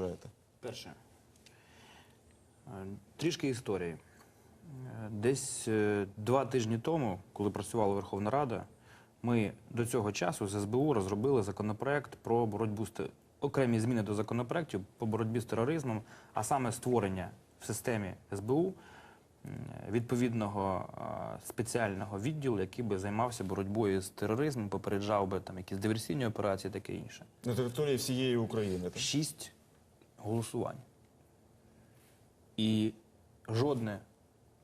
вважаєте? Перше. Е, Трішки історії. Е, Десь е, два тижні тому, коли працювала Верховна Рада, ми до цього часу з СБУ розробили законопроект про боротьбу з окремі зміни до законопроектів по боротьбі з тероризмом, а саме створення в системі СБУ відповідного спеціального відділу, який би займався боротьбою з тероризмом, попереджав би там якісь диверсійні операції, таке інше. На території всієї України. Так? Шість голосувань. І жодне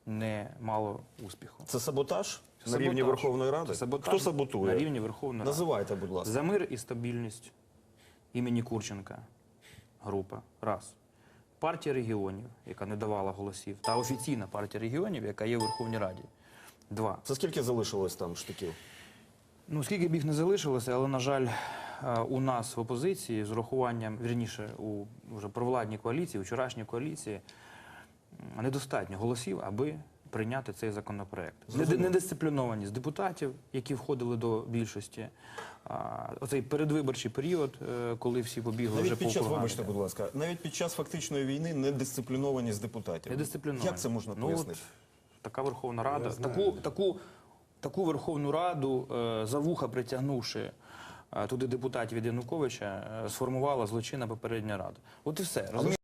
не мало успіху. Це саботаж на Саботаж. рівні Верховної Ради? Це саботаж Хто саботує? На рівні Верховної Ради. Називайте, будь ласка. За мир і стабільність імені Курченка. Група. Раз. Партія регіонів, яка не давала голосів, та офіційна партія регіонів, яка є в Верховній Раді. Два. Це скільки залишилось там штиків? Ну, скільки б їх не залишилося, але, на жаль, у нас в опозиції з урахуванням, вірніше, у вже провладній коаліції, у вчорашній коаліції, недостатньо голосів, аби прийняти цей законопроект. Недисциплінованість депутатів, які входили до більшості. Оцей передвиборчий період, е, коли всі побігли вже Навіть під час, округам. вибачте, будь ласка, навіть під час фактичної війни недисциплінованість депутатів. Недисципліновані. Як це можна Ну, пояснити? от, така Верховна Рада, таку, таку, таку Верховну Раду, е, за вуха притягнувши е, туди депутатів від Януковича, е, сформувала злочинна попередня рада. От і все. Розумієте?